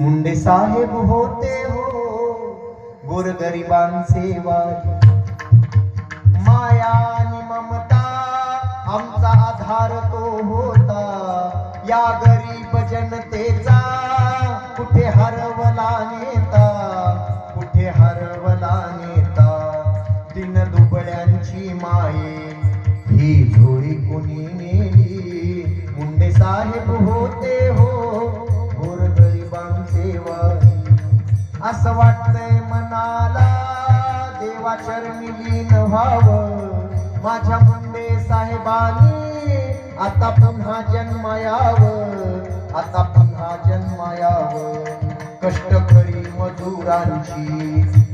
मुंडे साहेब होते हो गोरगरिबांचे वारी माया आणि ममता आमचा आधार तो होता. या गरीब जनतेचा कुठे हरवला नेता? कुठे हरवला नेता? दिन दुबळ्यांची माये ही झोळी कुणी नेली? मुंडे साहेब होते असं वाटतंय मनाला देवा चरणी लीन व्हावं. माझ्या मुंडे साहेबांनी आता पुन्हा जन्मायावं. आता पुन्हा जन्मायावं. कष्टकरी मजुरांची